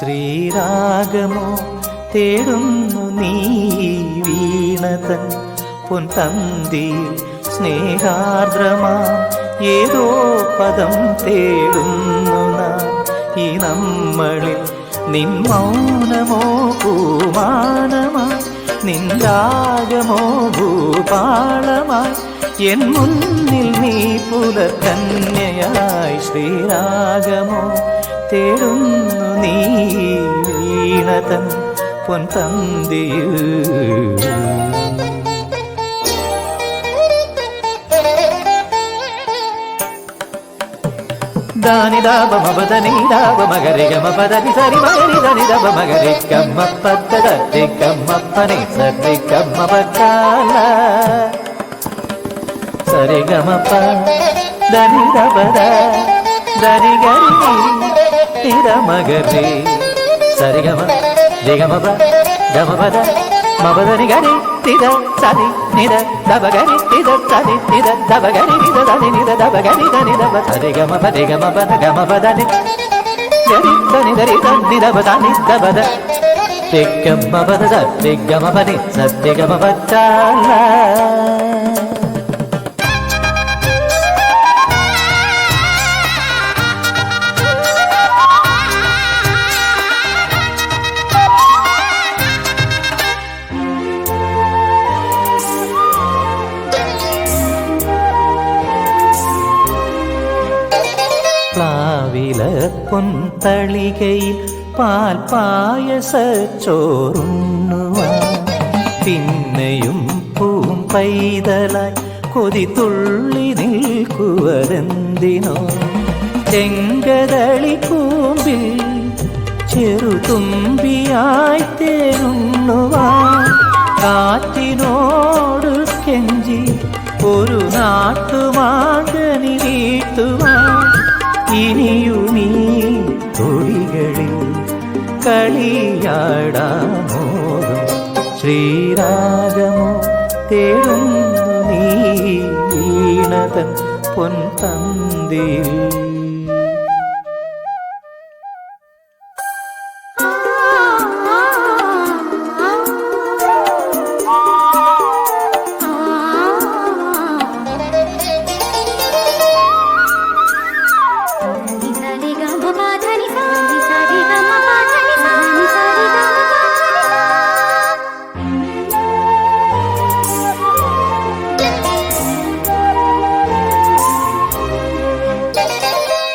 ശ്രീരാഗമോ തേടുന്നു നീ വീണതൻ പൊൻതന്തി സ്നേഹാർദ്രമാ ഏതോ പദം തേടുന്നു ഈ നമ്മളിൽ നിൻ മൗനമോ പൂമാനമാ നിൻ രാഗമോ ഭൂപാളമായി. എൻ മുന്നിൽ നീ പുലർക്കന്യയായി ശ്രീരാഗമോ തേടുന്നു നീ വീണതൻ പൊൻതന്തിയിൽ దాని దాబ మబదని దాబ మగరి గమ పదని సరి మగరి దని దబ మగరి కమ్మ పద్ద దత్తి కమ్మ పని సరి కమ్మ బకాల సరి గమ ప దని దబద దని గరి నిర మగరి సరిగమ దిగమబ దమబద మబదని గరి తిద సది నిద దబగరి తిద సది నిద దబగరి నిద దని నిద దబగరి దని దబ సరి గమ ప ది గమ ప ద గమ ప దని గరి దని దరి దని దబ దని దబద తిగ్గమ్మ పద దిగ్గమ పని సత్యగమ పచ్చాలా പൊൻതളികയിൽ പാൽ പായസ ചോറുണ്ണുവാൻ പിന്നെയും പൂം പൈതലായി കൊതി തുള്ളി നിൽക്കുവരെന്തിനോ ചെങ്കതളി കൂമ്പിൽ ചെറുതുമ്പിയായി തേരുണ്ണുവാൻ കാറ്റിനോട് കെഞ്ചി ഒരു നാട്ടുമാകനി വീട്ടുവാൻ. ഇനിയുമീ തൊഴികളിൽ കളിയാടാമോദം ശ്രീരാഗമോ തേടുന്നു നീ വീണതൻ പൊൻതന്തിയിൽ.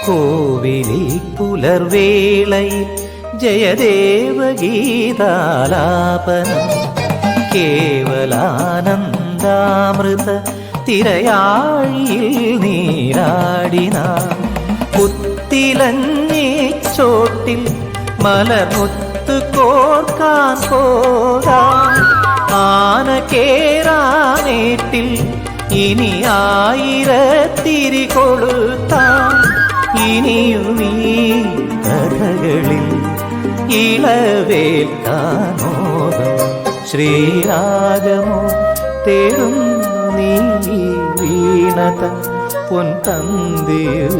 കോവിലിൽ പുലർവേളയിൽ ജയദേവ ഗീതാലാപനം കേവലാനന്ദാമൃത തിരയാഴിയിൽ നീരാടിന പുത്തിലഞ്ഞി ചോട്ടിൽ മലമുത്ത് കോർക്കാൻ പോകാം. ആന കേറാനേട്ടിൽ ഇനി ആയിരത്തിരി കൊളുത്താം. ഇനിയും ഈ കഥകളിൽ ഇളവേൽക്കാമോദം ശ്രീരാഗമോ തേടും നീ വീണത പൊൻ പൊൻതന്തിയിൽ.